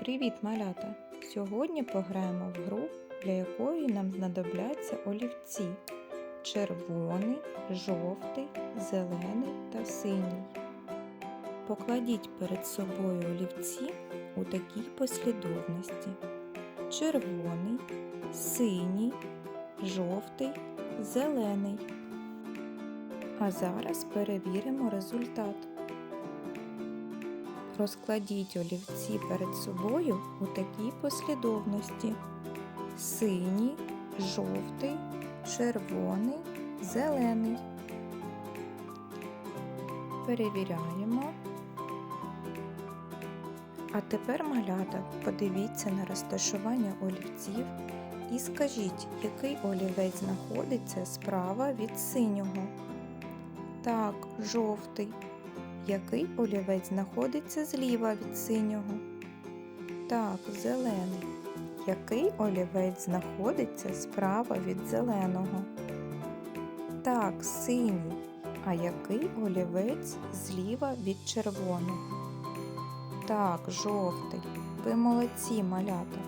Привіт, малята! Сьогодні пограємо в гру, для якої нам знадобляться олівці червоний, жовтий, зелений та синій. Покладіть перед собою олівці у такій послідовності: червоний, синій, жовтий, зелений. А зараз перевіримо результат. Розкладіть олівці перед собою у такій послідовності: синій, жовтий, червоний, зелений. Перевіряємо. А тепер, малята, подивіться на розташування олівців і скажіть, який олівець знаходиться справа від синього. Так, жовтий. Який олівець знаходиться зліва від синього? Так, зелений. Який олівець знаходиться справа від зеленого? Так, синій. А який олівець зліва від червоного? Так, жовтий. Ви молодці, малята.